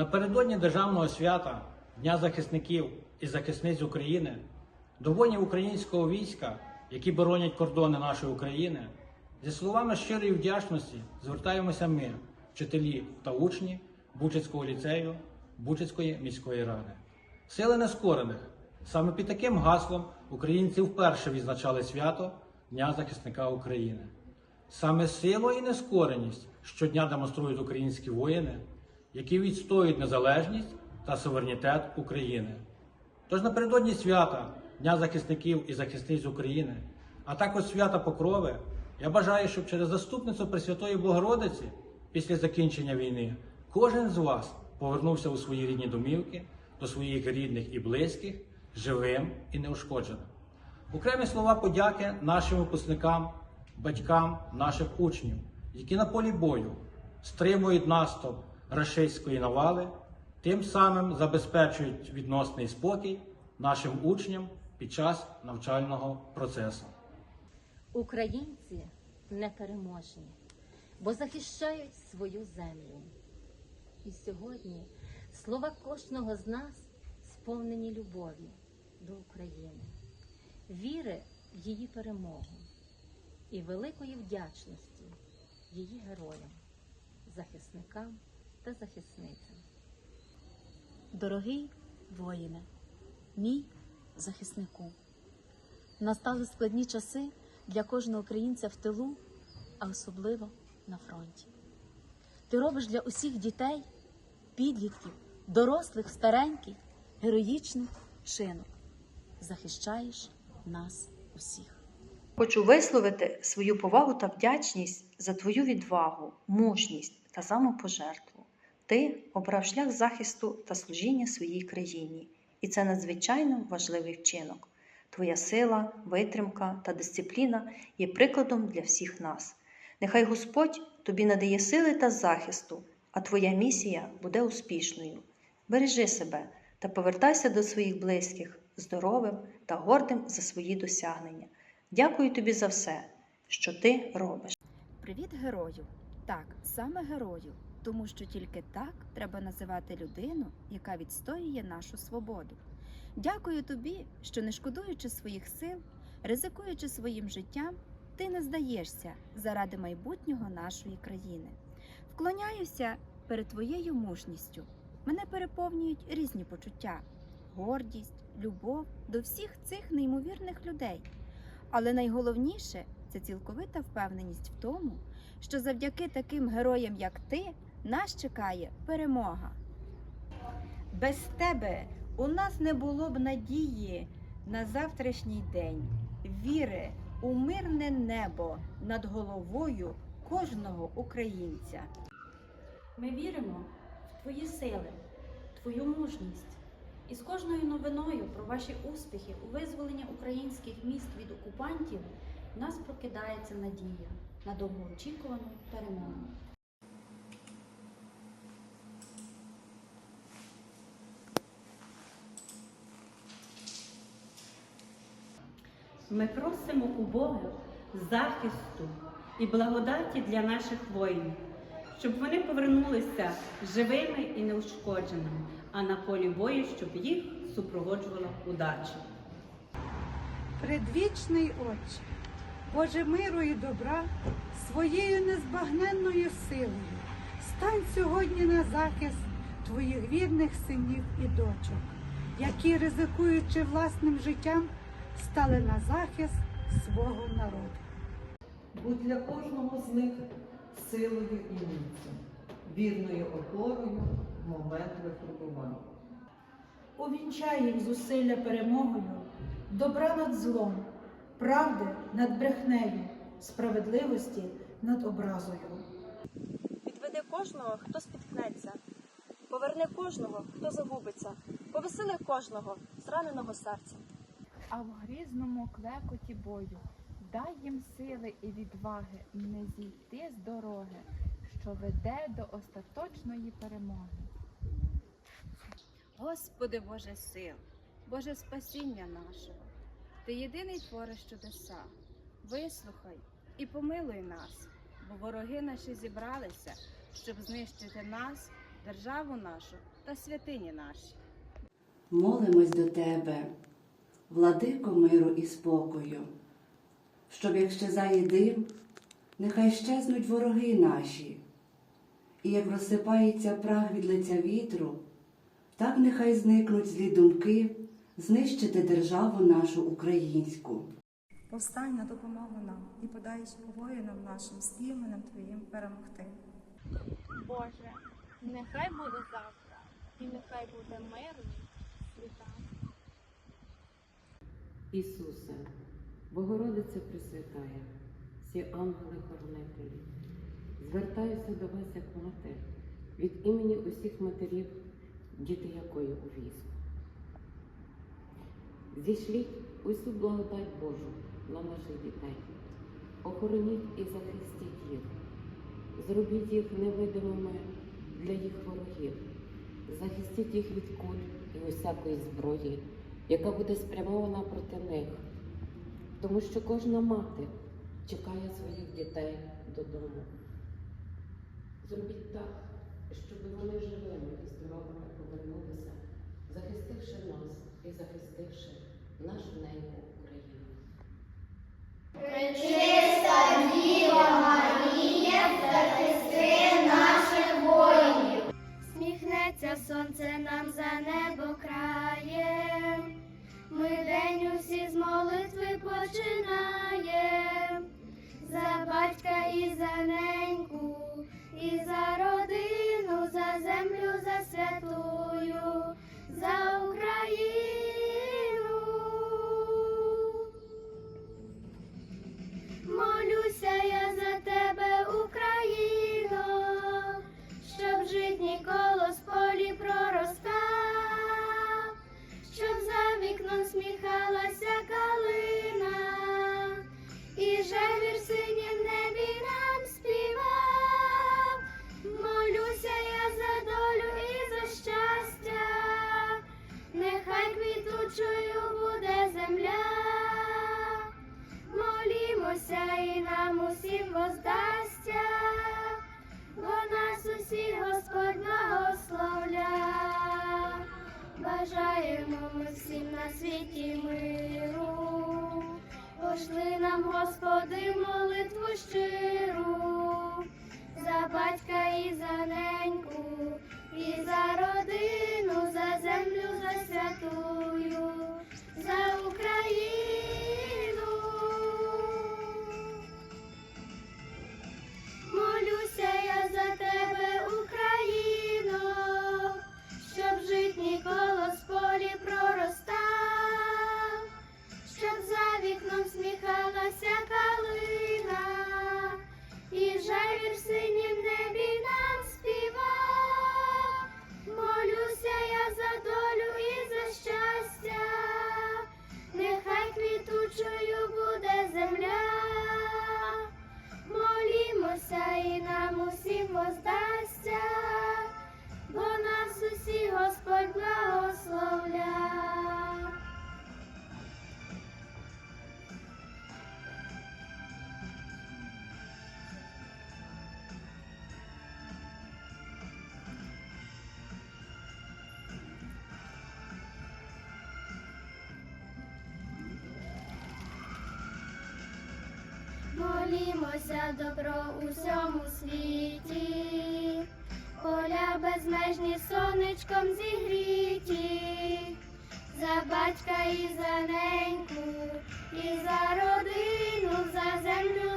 Напередодні державного свята Дня захисників і захисниць України до воїнів українського війська, які боронять кордони нашої України, зі словами щирої вдячності звертаємося ми, вчителі та учні Бучицького ліцею Бучицької міської ради. Сили нескорених. Саме під таким гаслом українці вперше відзначали свято Дня захисника України. Саме сила і нескореність щодня демонструють українські воїни, які відстоюють незалежність та суверенітет України. Тож напередодні свята Дня захисників і захисниць України, а також свята Покрови, я бажаю, щоб через заступницю Пресвятої Богородиці після закінчення війни кожен з вас повернувся у свої рідні домівки до своїх рідних і близьких живим і неушкодженим. Окремі слова подяки нашим випускникам, батькам наших учнів, які на полі бою стримують наступ рашистської навали, тим самим забезпечують відносний спокій нашим учням під час навчального процесу. Українці непереможні, бо захищають свою землю. І сьогодні слова кожного з нас сповнені любові до України, віри в її перемогу і великої вдячності її героям, захисникам та захисницям. Дорогий воїне, мій захиснику, настали складні часи для кожного українця в тилу, а особливо на фронті. Ти робиш для усіх дітей, підлітків, дорослих, стареньких, героїчний вчинок. Захищаєш нас усіх. Хочу висловити свою повагу та вдячність за твою відвагу, мужність та самопожертву. Ти обрав шлях захисту та служіння своїй країні, і це надзвичайно важливий вчинок. Твоя сила, витримка та дисципліна є прикладом для всіх нас. Нехай Господь тобі надає сили та захисту, а твоя місія буде успішною. Бережи себе та повертайся до своїх близьких здоровим та гордим за свої досягнення. Дякую тобі за все, що ти робиш. Привіт, герою! Так, саме герою, тому що тільки так треба називати людину, яка відстоює нашу свободу. Дякую тобі, що не шкодуючи своїх сил, ризикуючи своїм життям, ти не здаєшся заради майбутнього нашої країни. Вклоняюся перед твоєю мужністю. Мене переповнюють різні почуття: гордість, любов до всіх цих неймовірних людей. Але найголовніше це цілковита впевненість в тому, що завдяки таким героям, як ти, нас чекає перемога. Без тебе у нас не було б надії на завтрашній день, віри у мирне небо над головою кожного українця. Ми віримо в твої сили, твою мужність. І з кожною новиною про ваші успіхи у визволенні українських міст від окупантів в нас прокидається надія на довгоочікувану перемогу. Ми просимо у Бога захисту і благодаті для наших воїнів, щоб вони повернулися живими і неушкодженими, а на полі бою, щоб їх супроводжувала удача. Предвічний Отче, Боже миру і добра, своєю незбагненною силою стань сьогодні на захист твоїх вірних синів і дочок, які, ризикуючи власним життям, стали на захист свого народу. Будь для кожного з них силою і міцю, вірною опорою в момент випробувань. Увінчай їх зусилля перемогою, добра над злом, правди над брехнею, справедливості над образою. Відведи кожного, хто спіткнеться, поверни кожного, хто загубиться, повесели кожного зраненого серця. А в грізному клекоті бою дай їм сили і відваги не зійти з дороги, що веде до остаточної перемоги. Господи Боже сил, Боже спасіння нашого, Ти єдиний твориш чудеса. Вислухай і помилуй нас, бо вороги наші зібралися, щоб знищити нас державу нашу та святині наші. Молимось до Тебе, владико миру і спокою, щоб як щезає дим, нехай щезнуть вороги наші, і як розсипається прах від лиця вітру, так нехай зникнуть злі думки знищити державу нашу українську. Повстань на допомогу нам і подай воїнам нашим з іменем Твоїм перемогти. Боже, нехай буде завтра, і нехай буде мирний Ісусе, Богородице Пресвятая, всі ангели-хоронителі, звертаюся до вас як мати від імені усіх матерів, діти якої у війську. Зішліть усю благодать Божу на наших дітей, охороніть і захистіть їх, зробіть їх невидимими для їх ворогів, захистіть їх від куль і усякої зброї, яка буде спрямована проти них, тому що кожна мати чекає своїх дітей додому. Зробіть так, щоб вони живими і здоровими повернулися, захистивши нас і захистивши нашу неньку Україну. Пречиста Діва Молімося добро у всьому світі, поля безмежні сонечком зігріті, за батька і за неньку, і за родину, за землю,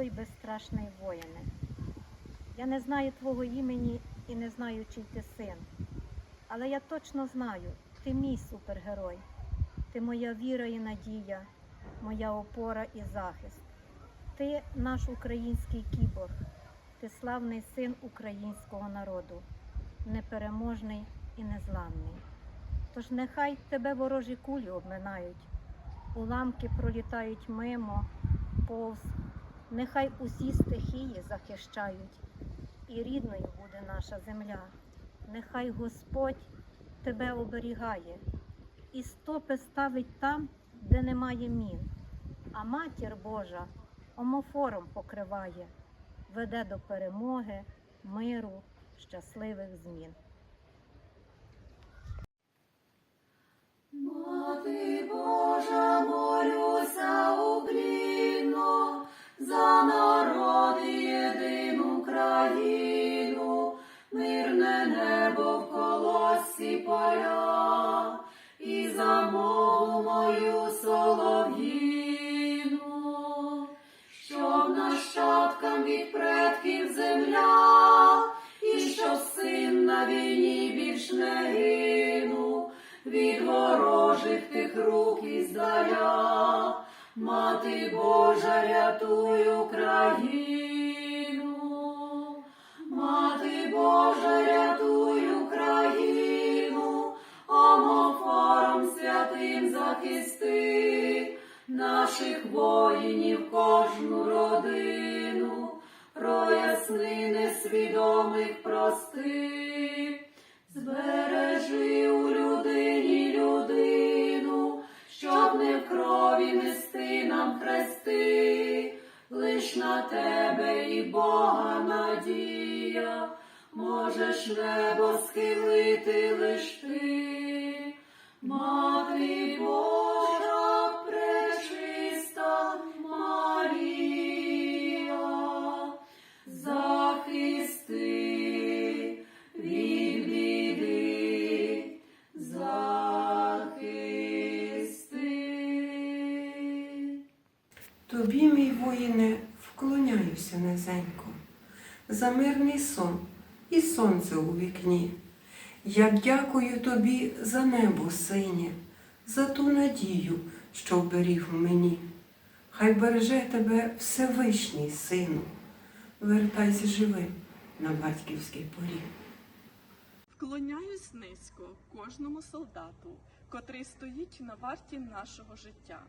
любий безстрашний воїне. Я не знаю твого імені і не знаю, чий ти син. Але я точно знаю, ти мій супергерой. Ти моя віра і надія, моя опора і захист. Ти наш український кіборг, ти славний син українського народу, непереможний і незламний. Тож нехай тебе ворожі кулі обминають, уламки пролітають мимо, повз, нехай усі стихії захищають, і рідною буде наша земля. Нехай Господь тебе оберігає і стопи ставить там, де немає мін, а матір Божа омофором покриває, веде до перемоги, миру, щасливих змін. Мати Божа, молюся уклінно за народ і єдину країну, мирне небо в колосі поля, і за мову мою солов'їну, щоб нащадкам від предків земля, і щоб син на війні більш не гинув. Від ворожих тих рук іздаля. Мати Божа, рятуй Україну, Мати Божа, рятуй Україну, омофором святим захисти наших воїнів, кожну родину, проясни несвідомих прости. Збережи крові нести нам хрести, лиш на тебе і Бога надія, можеш небо схилити за мирний сон і сонце у вікні. Я дякую тобі за небо синє, за ту надію, що вберіг в мені. Хай береже тебе Всевишній сину, вертайся живим на батьківський поріг. Вклоняюсь низько кожному солдату, котрий стоїть на варті нашого життя.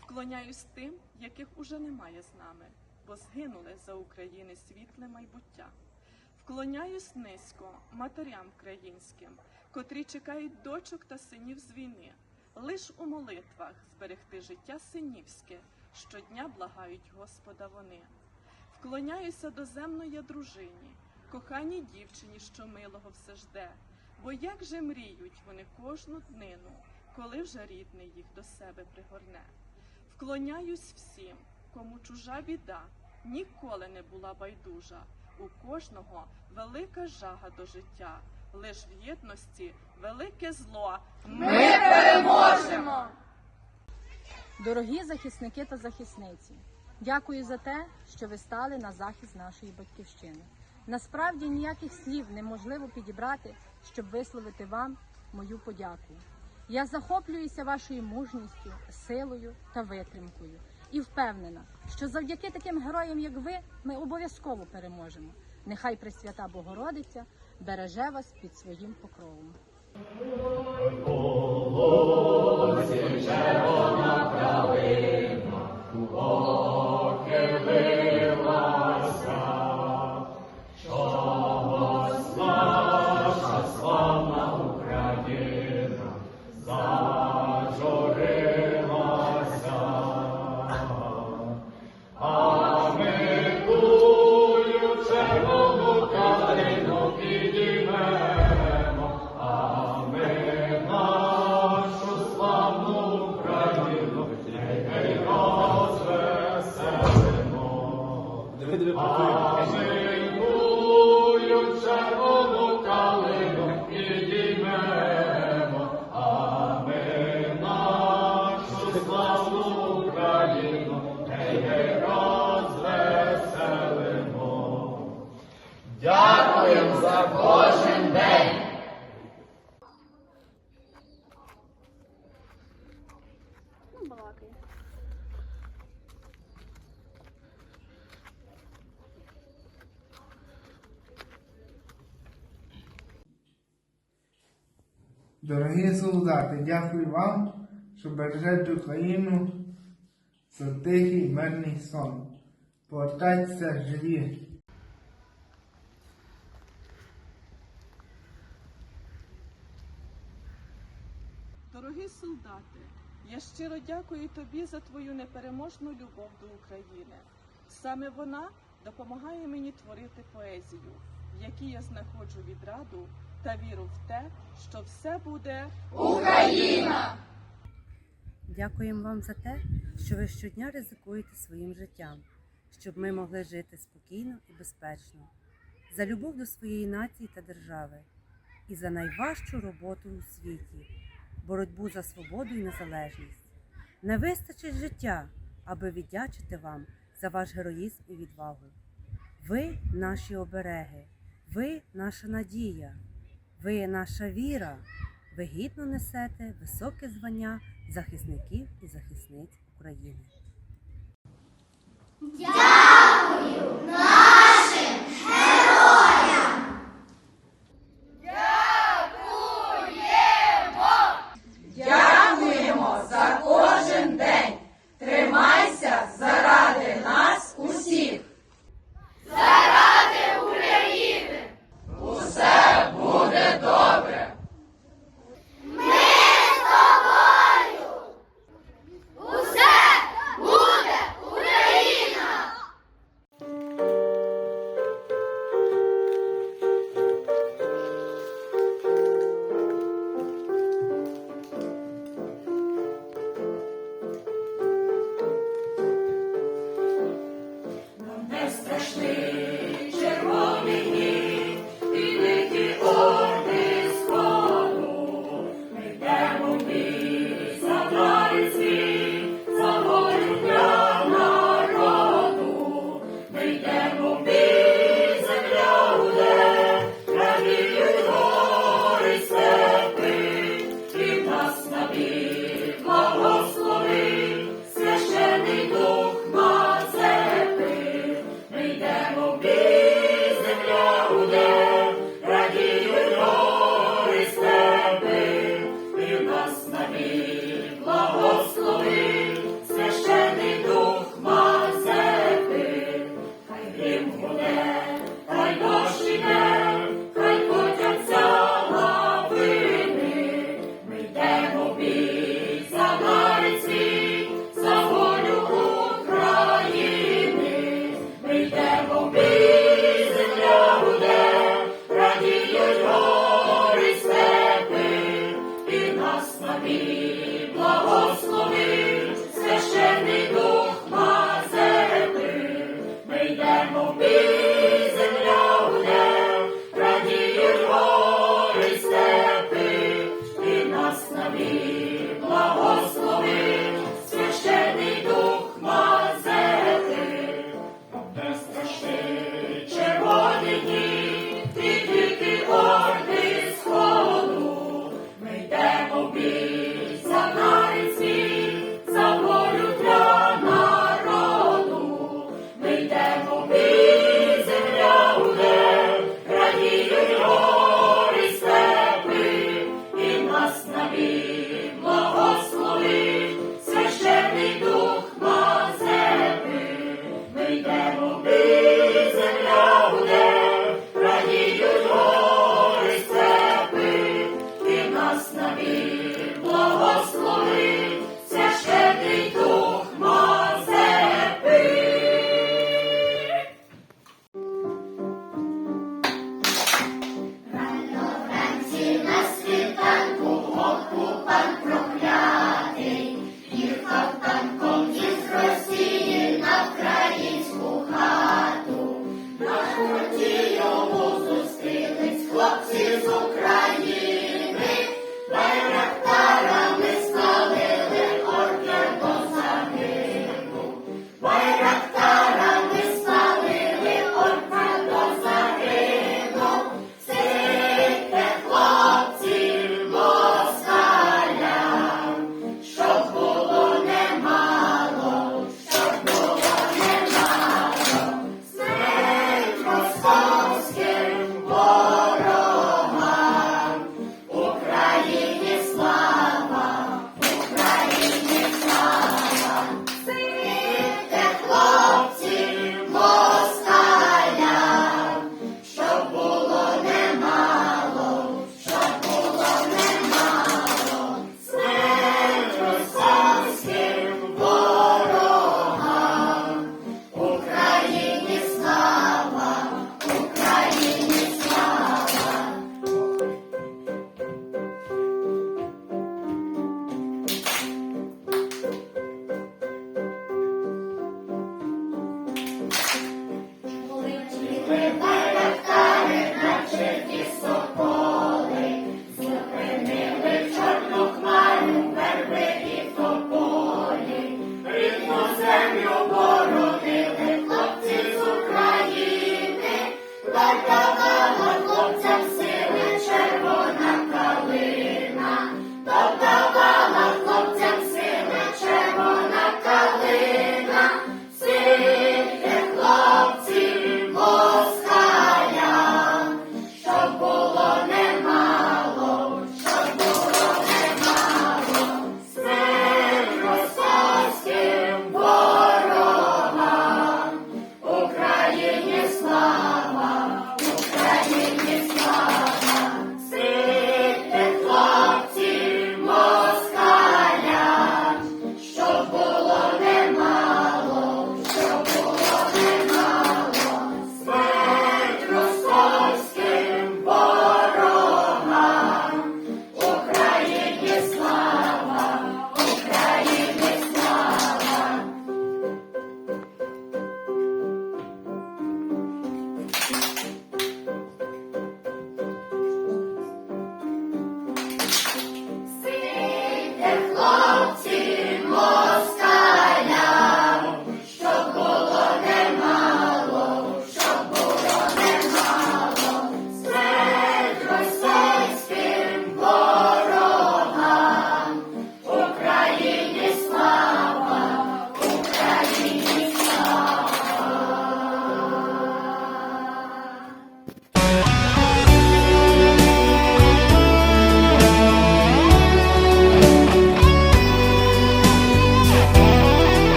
Вклоняюсь тим, яких уже немає з нами, бо згинули за України світле майбуття. Вклоняюсь низько матерям українським, котрі чекають дочок та синів з війни, лиш у молитвах зберегти життя синівське, щодня благають Господа вони. Вклоняюся доземної дружині, коханій дівчині, що милого все жде, бо як же мріють вони кожну днину, коли вже рідний їх до себе пригорне. Вклоняюсь всім, кому чужа біда ніколи не була байдужа. У кожного велика жага до життя, лиш в єдності велике зло. Ми переможемо! Дорогі захисники та захисниці, дякую за те, що ви стали на захист нашої батьківщини. Насправді ніяких слів неможливо підібрати, щоб висловити вам мою подяку. Я захоплююся вашою мужністю, силою та витримкою і впевнена, що завдяки таким героям, як ви, ми обов'язково переможемо. Нехай Пресвята Богородиця береже вас під своїм покровом. червона кожен день. Дорогі солдати, дякую вам, що бережете Україну за тихий мирний сон. Повертайтеся живі. Солдати, я щиро дякую тобі за твою непереможну любов до України. Саме вона допомагає мені творити поезію, в якій я знаходжу відраду та віру в те, що все буде Україна! Дякуємо вам за те, що ви щодня ризикуєте своїм життям, щоб ми могли жити спокійно і безпечно, за любов до своєї нації та держави і за найважчу роботу у світі боротьбу за свободу і незалежність. Не вистачить життя, аби віддячити вам за ваш героїзм і відвагу. Ви наші обереги, ви наша надія, ви наша віра. Ви гідно несете високе звання захисників і захисниць України.